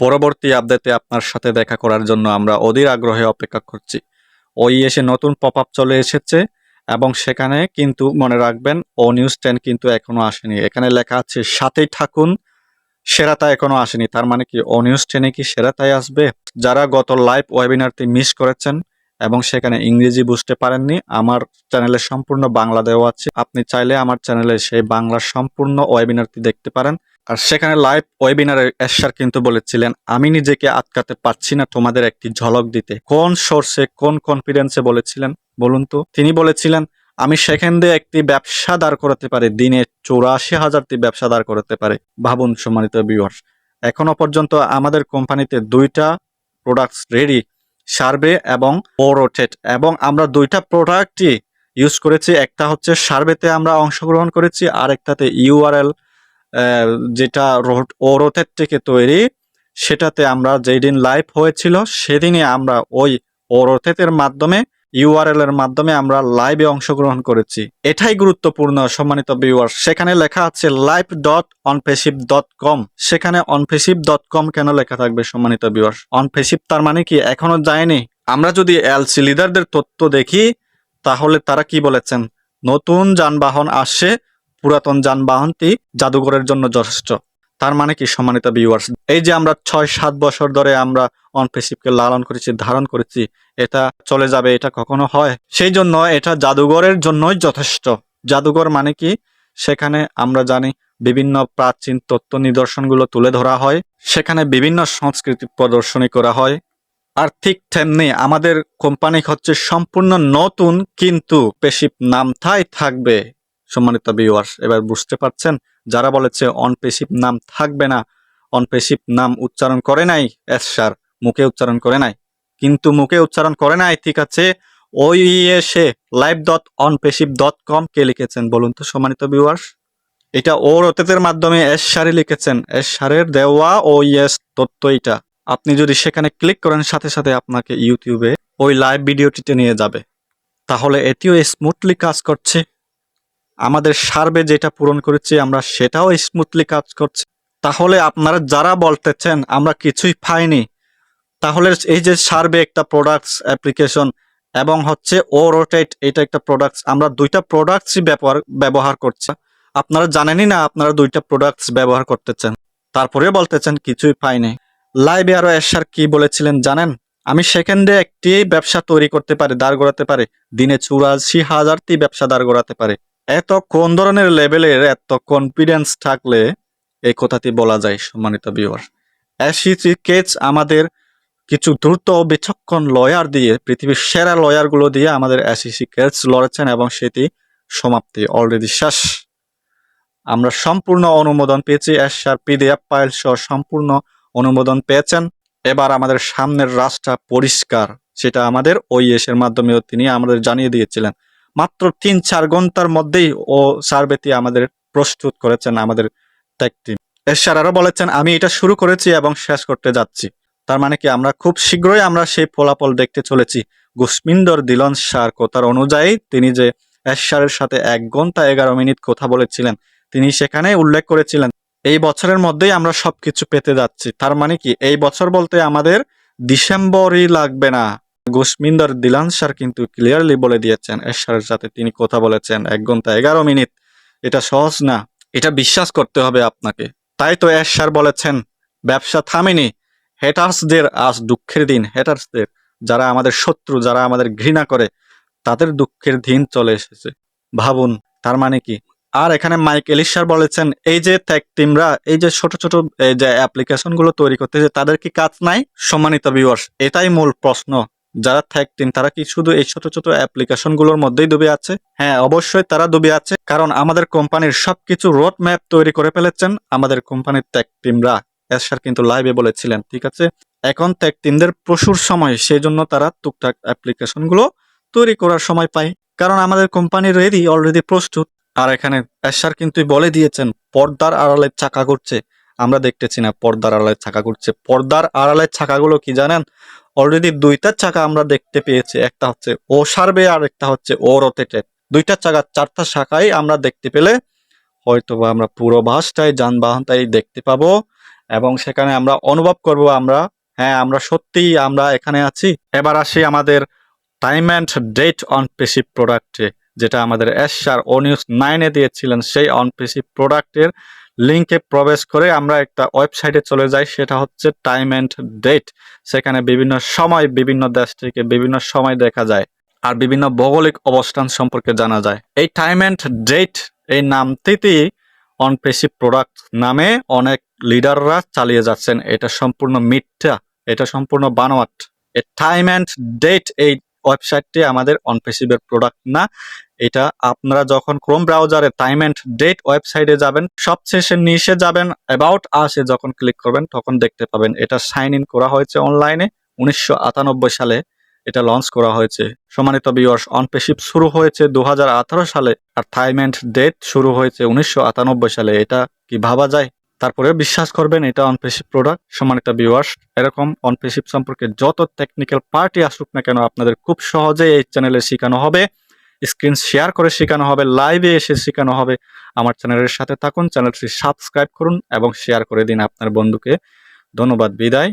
পরবর্তী আপডেটে আপনার সাথে দেখা করার জন্য আমরা অধীর আগ্রহে অপেক্ষা করছি। ওই এসে নতুন পপ আপ চলে এসেছে এবং সেখানে কিন্তু মনে রাখবেন, ও নিউজ টেন কিন্তু এখনও আসেনি। এখানে লেখা আছে, সাথেই থাকুন। সেরাতা এখনও আসেনি। তার মানে কি, ও নিউজ টেনে কি সেরাতাই আসবে? যারা গত লাইভ ওয়েবিনারটি মিস করেছেন এবং সেখানে ইংরেজি বুঝতে পারেননি, আমার চ্যানেলে সম্পূর্ণ বাংলা দেওয়া আছে। আপনি চাইলে আমার চ্যানেলে সেই বাংলার সম্পূর্ণ ওয়েবিনারটি দেখতে পারেন। আর সেখানে লাইভ ওয়েবিনারে এরশার কিন্তু বলেছিলেন, আমি নিজেকে আটকাতে পারছি না তোমাদের একটি ঝলক দিতে। কোন সোর্সে কোন কনফিডেন্সে বলেছিলেন? বলুন তো। তিনি বলেছিলেন, আমি সেখান দিয়ে একটি ব্যবসা দাঁড় করাতে পারি, দিনে চৌরাশি হাজারটি ব্যবসা দাঁড় করাতে পারে। ভাবুন সম্মানিত ভিউয়ার্স এখনও পর্যন্ত আমাদের কোম্পানিতে দুইটা প্রোডাক্টস রেডি সার্ভে এবং ওরোটেট এবং আমরা দুইটা প্রোডাক্টই ইউজ করেছি। একটা হচ্ছে সার্ভেতে আমরা অংশগ্রহণ করেছি আর একটাতে ইউআরএল যেটা ওরোটেট থেকে তৈরি, সেটাতে আমরা যেই দিন লাইভ হয়েছিল, সেদিনই আমরা ওই ওরোটেটের মাধ্যমে ইউআরএল এর মাধ্যমে আমরা লাইভে অংশগ্রহণ করেছি। এটাই গুরুত্বপূর্ণ, সম্মানিত ভিউয়ার সেখানে লেখা আছে live dot onpassive dot com সেখানে অনফেসিভ ডট কম কেন লেখা থাকবে, সম্মানিত ভিউয়ার অনফেসিভ তার মানে কি, এখনও যায়নি? আমরা যদি এলসি লিডারদের তথ্য দেখি, তাহলে তারা কি বলেছেন? নতুন যানবাহন আসছে পুরাতন যানবাহনটি জাদুঘরের জন্য যথেষ্ট। তার মানে কি, সম্মানিত ভিউয়ার্স এই যে আমরা ছয় সাত বছর ধরে আমরা অনফেসিভকে লালন করেছি, ধারণ করেছি, এটা চলে যাবে, এটা কখনো হয়? সেই জন্য এটা জাদুঘরের জন্যই যথেষ্ট। জাদুঘর মানে কি? সেখানে আমরা জানি বিভিন্ন প্রাচীন তত্ত্ব নিদর্শনগুলো তুলে ধরা হয়। সেখানে বিভিন্ন সংস্কৃতি প্রদর্শনী করা হয়। আর ঠিক তেমনি আমাদের কোম্পানি হচ্ছে সম্পূর্ণ নতুন, কিন্তু পেশিপ নামটাই থাকবে। সম্মানিত ভিউয়ার্স এবার বুঝতে পারছেন, যারা বলেছে অনপেসিভ নাম থাকবে না অনপেসিভ নাম উচ্চারণ করে নাই এসার মুখে উচ্চারণ করে নাই। কিন্তু মুখে উচ্চারণ করে নাই, ঠিক আছে, ওই এসে live dot onpassive dot com কে লিখেছেন, বলুন তো সম্মানিত ভিউয়ার্স এটা ওর অতীতের মাধ্যমে এস সারে লিখেছেন, এস সারের দেওয়া ও ইয়েস তথ্য এটা আপনি যদি সেখানে ক্লিক করেন, সাথে সাথে আপনাকে ইউটিউবে ওই লাইভ ভিডিওটিতে নিয়ে যাবে। তাহলে এটিও স্মুথলি কাজ করছে। আমাদের সার্ভে যেটা পূরণ করেছি, আমরা সেটাও স্মুথলি কাজ করছে। তাহলে আপনারা যারা বলতেছেন, আমরা কিছুই পাইনি, তাহলে এই যে সার্ভে একটা প্রোডাক্টস অ্যাপ্লিকেশন এবং হচ্ছে ও রোটেট এটা একটা প্রোডাক্টস আমরা দুইটা প্রোডাক্টসই ব্যবহার ব্যবহার করছি। আপনারা জানেনই না আপনারা দুইটা প্রোডাক্টস ব্যবহার করতেছেন। তারপরে বলতেছেন কিছুই পাইনি। লাইভে আরও এসার কি বলেছিলেন জানেন? আমি সেকেন্ডে একটি ব্যবসা তৈরি করতে পারি, দাঁড় করাতে পারে। দিনে চুরাশি হাজারটি ব্যবসা দাঁড় করাতে পারে। এত কোন ধরনের লেভেলের এত কনফিডেন্স থাকলে এই কথাটি বলা যায়, সম্মানিত ভিউয়ার অ্যাসিসি কেচ আমাদের কিছু দ্রুত বিচক্ষণ লয়ার দিয়ে, পৃথিবীর সেরা লয়ারগুলো দিয়ে আমাদের অ্যাসিসি কেচ লড়েছেন এবং সেটি সমাপ্তি অলরেডি শেষ। আমরা সম্পূর্ণ অনুমোদন পেয়েছি এসআর পিডিএফ ফাইল সহ সম্পূর্ণ অনুমোদন পেয়েছেন। এবার আমাদের সামনের রাস্তা পরিষ্কার, সেটা আমাদের ওই এসের মাধ্যমেও তিনি আমাদের জানিয়ে দিয়েছিলেন। মাত্র তিন চার ঘণ্টার মধ্যেই ও সার্ভেটি আমাদের প্রস্তুত করেছেন আমাদের টেক এরশার আরও বলেছেন, আমি এটা শুরু করেছি এবং শেষ করতে যাচ্ছি। তার মানে কি, আমরা খুব শীঘ্রই আমরা সেই ফলাফল দেখতে চলেছি। গুসমিন্দর দিলন সার কথার অনুযায়ী তিনি যে এরশারের সাথে এক ঘণ্টা এগারো মিনিট কথা বলেছিলেন, তিনি সেখানে উল্লেখ করেছিলেন, এই বছরের মধ্যেই আমরা সবকিছু পেতে যাচ্ছি। তার মানে কি, এই বছর বলতে আমাদের ডিসেম্বরই লাগবে না। গোসমিন্দর দিলান স্যার কিন্তু ক্লিয়ারলি বলে দিয়েছেন এরশারের সাথে তিনি কথা বলেছেন এক ঘণ্টা এগারো মিনিট। এটা সহজ না, এটা বিশ্বাস করতে হবে আপনাকে। তাই তো এরশার বলেছেন, ব্যবসা থামেনি। হেটার্সদের আজ দুঃখের দিন, হেটার্সদের, যারা আমাদের শত্রু, যারা আমাদের ঘৃণা করে, তাদের দুঃখের দিন চলে এসেছে। ভাবুন, তার মানে কি? আর এখানে মাইক এলিশার বলেছেন, এই যে ট্যাগ টিমরা এই যে ছোট ছোট যে অ্যাপ্লিকেশনগুলো তৈরি করতেছে, তাদের কি কাজ নাই? সম্মানিত ভিউয়ার্স এটাই মূল প্রশ্ন। যারা থ্যাক টিম তারা কি শুধু এই ছোট ছোট অ্যাপ্লিকেশনগুলোর মধ্যেই ডুবে আছে? হ্যাঁ অবশ্যই তারা ডুবে আছে, কারণ আমাদের কোম্পানির সবকিছু রোড ম্যাপ তৈরি করে ফেলেছেন আমাদের কোম্পানির ট্যাক টিমরা এসার কিন্তু লাইভে বলেছিলেন, ঠিক আছে? এখন ট্যাক টিমদের প্রচুর সময়, সেই জন্য তারা টুকটাক অ্যাপ্লিকেশনগুলো তৈরি করার সময় পায়, কারণ আমাদের কোম্পানি রেডি অলরেডি প্রস্তুত। আর এখানে এসার কিন্তু বলে দিয়েছেন, পর্দার আড়ালে চাকা ঘুরছে। আমরা দেখতেছি না, পর্দার আড়ালের চাকা ঘুরছে। পর্দার আড়ালের চাকাগুলো কি জানেন? অলরেডি দুইটা চাকা আমরা দেখতে পেয়েছি, একটা হচ্ছে ও সার্ভে আর একটা হচ্ছে ও রোটেটেড দুইটা চাকা, চারটা শাখাই আমরা দেখতে পেলে হয়তো বা আমরা পুরো বাসটাই যানবাহনটাই দেখতে পাবো এবং সেখানে আমরা অনুভব করব আমরা হ্যাঁ আমরা সত্যিই আমরা এখানে আছি। এবার আসি আমাদের time and date on passive প্রোডাক্টে যেটা আমাদের এসআর ও নিউজ নাইনে দিয়েছিলেন, সেই অন পেসিভ প্রোডাক্টের লিঙ্কে প্রবেশ করে আমরা একটা ওয়েবসাইটে চলে যাই, সেটা হচ্ছে টাইম অ্যান্ড ডেট সেখানে বিভিন্ন সময় বিভিন্ন দেশ থেকে বিভিন্ন সময় দেখা যায় আর বিভিন্ন ভৌগোলিক অবস্থান সম্পর্কে জানা যায়। এই টাইম অ্যান্ড ডেট এই নামটিতেই অন পেসিভ প্রোডাক্ট নামে অনেক লিডাররা চালিয়ে যাচ্ছেন। এটা সম্পূর্ণ মিথ্যা, এটা সম্পূর্ণ বানোয়াট। টাইম অ্যান্ড ডেট এই ওয়েবসাইটটি আমাদের অনপেসিভের প্রোডাক্ট না এটা আপনারা যখন ক্রোম ব্রাউজারে টাইম অ্যান্ড ডেট ওয়েবসাইটে যাবেন, সবশেষে নিচে যাবেন অ্যাবাউট আসে যখন ক্লিক করবেন, তখন দেখতে পাবেন এটা সাইন ইন করা হয়েছে অনলাইনে উনিশশো আটানব্বই সালে এটা লঞ্চ করা হয়েছে। সমানিত বিওয়ার্স অনপেসিভ শুরু হয়েছে দু হাজার আঠারো সালে আর অ্যান্ড ডেট শুরু হয়েছে উনিশশো আটানব্বই সালে। এটা কি ভাবা যায়? তারপরে বিশ্বাস করবেন, এটা অনপেসিভ প্রোডাক্ট সমানিত ভিউয়ার্স এরকম অনপেসিভ সম্পর্কে যত টেকনিক্যাল পার্টি আসুক না কেন, আপনাদের খুব সহজে এই চ্যানেলে শেখানো হবে। স্ক্রিন শেয়ার করে শেখানো হবে, লাইভে এসে শেখানো হবে। আমার চ্যানেলের সাথে থাকুন, চ্যানেলটি সাবস্ক্রাইব করুন এবং শেয়ার করে দিন আপনার বন্ধুকে। ধন্যবাদ, বিদায়।